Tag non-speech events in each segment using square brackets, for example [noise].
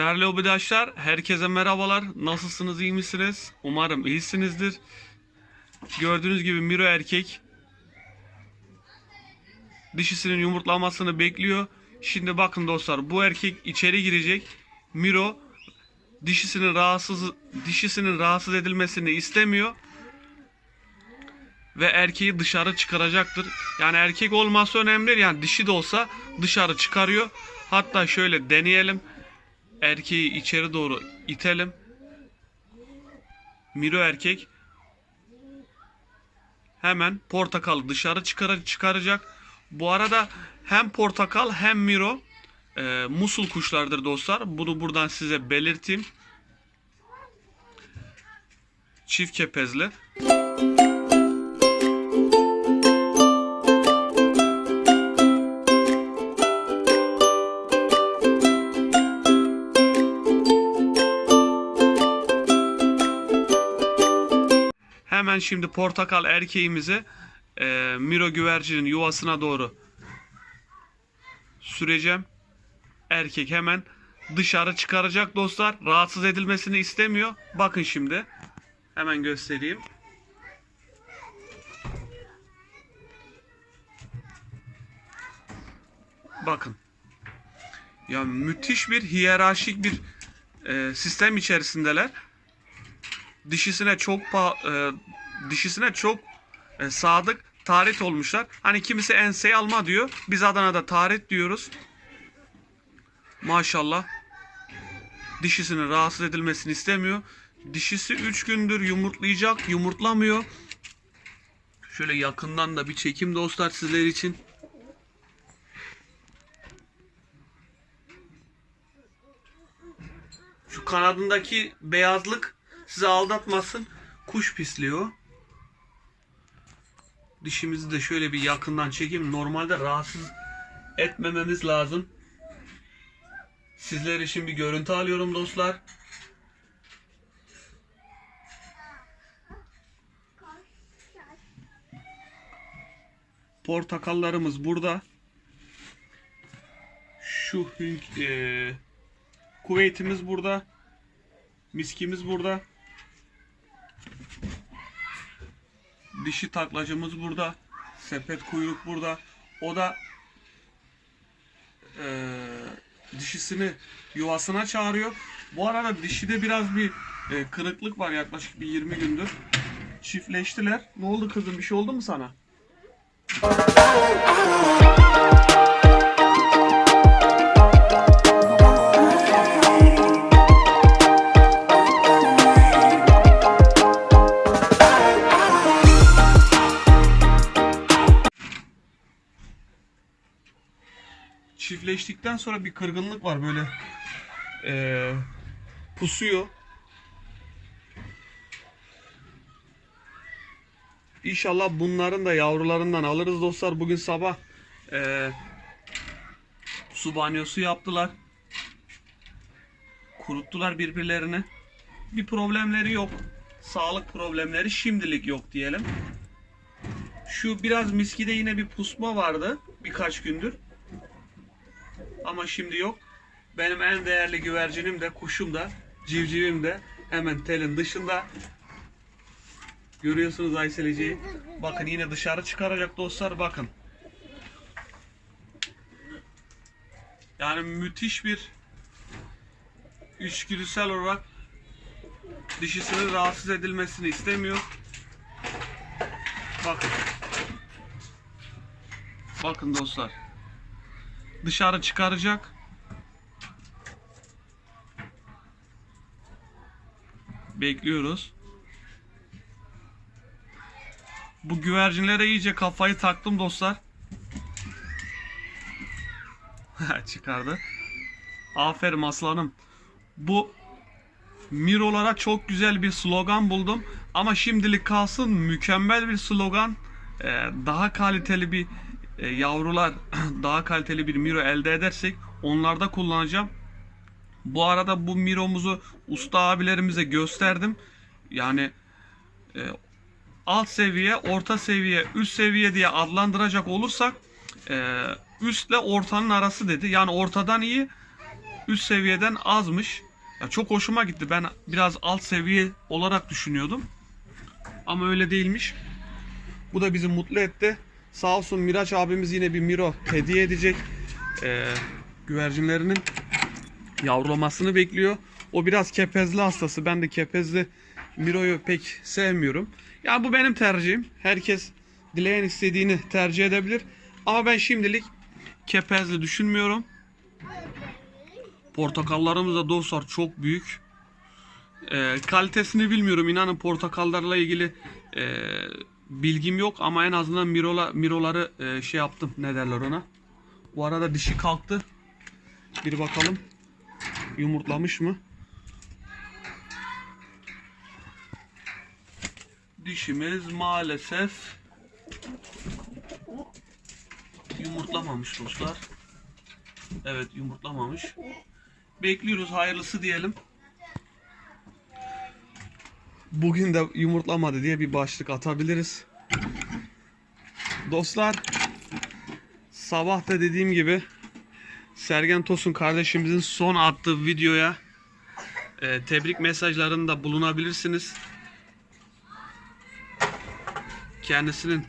Değerli obidaşlar, herkese merhabalar. Nasılsınız, iyi misiniz? Umarım iyisinizdir. Gördüğünüz gibi Miro erkek dişisinin yumurtlamasını bekliyor. Şimdi bakın dostlar, bu erkek içeri girecek. Miro dişisinin rahatsız dişisinin rahatsız edilmesini istemiyor ve erkeği dışarı çıkaracaktır. Yani erkek olması önemli değil. Yani dişi de olsa dışarı çıkarıyor. Hatta şöyle deneyelim. Erkeği içeri doğru itelim. Miro erkek hemen portakalı dışarı çıkar çıkaracak. Bu arada hem portakal hem Miro e, musul kuşlardır dostlar. Bunu buradan size belirteyim. Çift kepezli. Hemen şimdi portakal erkeğimizi e, Miro güvercinin yuvasına doğru süreceğim. Erkek hemen dışarı çıkaracak dostlar. Rahatsız edilmesini istemiyor. Bakın şimdi. Hemen göstereyim. Bakın. Ya müthiş bir hiyerarşik bir e, sistem içerisindeler dişisine çok e, dişisine çok e, sadık tarih olmuşlar. Hani kimisi enseyi alma diyor. Biz Adana'da tarih diyoruz. Maşallah. Dişisinin rahatsız edilmesini istemiyor. Dişisi 3 gündür yumurtlayacak. Yumurtlamıyor. Şöyle yakından da bir çekim dostlar sizler için. Şu kanadındaki beyazlık sizi aldatmasın. Kuş pisliyor. Dişimizi de şöyle bir yakından çekeyim. Normalde rahatsız etmememiz lazım. Sizler için bir görüntü alıyorum dostlar. Portakallarımız burada. Şu eee, kuvvetimiz burada. Miskimiz burada. Dişi taklacımız burada. Sepet kuyruk burada. O da eee, dişisini yuvasına çağırıyor. Bu arada dişide biraz bir e, kırıklık var yaklaşık bir 20 gündür. Çiftleştiler. Ne oldu kızım? Bir şey oldu mu sana? Çiftleştikten sonra bir kırgınlık var böyle eee, pusuyor. İnşallah bunların da yavrularından alırız dostlar. Bugün sabah eee su banyosu yaptılar. Kuruttular birbirlerini. Bir problemleri yok. Sağlık problemleri şimdilik yok diyelim. Şu biraz miskide yine bir pusma vardı birkaç gündür. Ama şimdi yok. Benim en değerli güvercinim de, kuşum da, civcivim de hemen telin dışında. Görüyorsunuz Ayselici'yi. Bakın yine dışarı çıkaracak dostlar bakın. Yani müthiş bir içgüdüsel olarak dişisinin rahatsız edilmesini istemiyor. Bakın. Bakın dostlar dışarı çıkaracak. Bekliyoruz. Bu güvercinlere iyice kafayı taktım dostlar. [laughs] Çıkardı. Aferin aslanım. Bu Mirolara çok güzel bir slogan buldum. Ama şimdilik kalsın mükemmel bir slogan. Ee, daha kaliteli bir yavrular [clears throat] daha kaliteli bir Miro elde edersek onlarda kullanacağım. Bu arada bu Miro'muzu usta abilerimize gösterdim. Yani e, alt seviye, orta seviye, üst seviye diye adlandıracak olursak e, üstle ortanın arası dedi. Yani ortadan iyi, üst seviyeden azmış. Ya çok hoşuma gitti. Ben biraz alt seviye olarak düşünüyordum. Ama öyle değilmiş. Bu da bizi mutlu etti. Sağ olsun Miraç abimiz yine bir Miro hediye edecek. Ee, güvercinlerinin yavrulamasını bekliyor. O biraz kepezli hastası. Ben de kepezli Miro'yu pek sevmiyorum. Ya bu benim tercihim. Herkes dileyen istediğini tercih edebilir. Ama ben şimdilik kepezli düşünmüyorum. Portakallarımız da dostlar çok büyük. Ee, kalitesini bilmiyorum. İnanın portakallarla ilgili e, bilgim yok ama en azından mirola, miroları e, şey yaptım. Ne derler ona? Bu arada dişi kalktı. Bir bakalım. Yumurtlamış mı? Dişimiz maalesef yumurtlamamış dostlar. Evet yumurtlamamış. Bekliyoruz hayırlısı diyelim. Bugün de yumurtlamadı diye bir başlık atabiliriz. Dostlar sabah da dediğim gibi Sergen Tosun kardeşimizin son attığı videoya e, tebrik mesajlarında bulunabilirsiniz. Kendisinin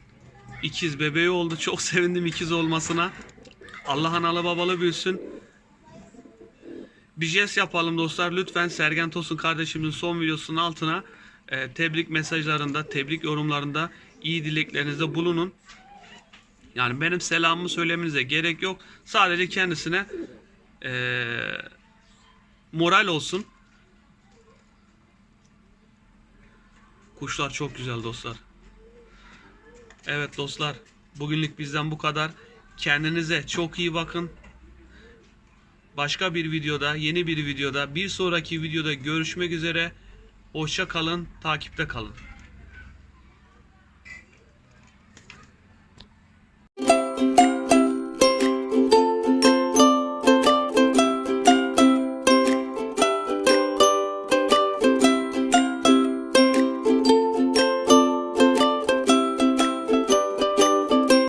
ikiz bebeği oldu. Çok [laughs] sevindim ikiz olmasına. Allah analı babalı büyüsün. Bir jest yapalım dostlar. Lütfen Sergen Tosun kardeşimizin son videosunun altına tebrik mesajlarında, tebrik yorumlarında iyi dileklerinizde bulunun. Yani benim selamımı söylemenize gerek yok. Sadece kendisine e, moral olsun. Kuşlar çok güzel dostlar. Evet dostlar, bugünlük bizden bu kadar. Kendinize çok iyi bakın. Başka bir videoda, yeni bir videoda, bir sonraki videoda görüşmek üzere. Hoşça kalın, takipte kalın.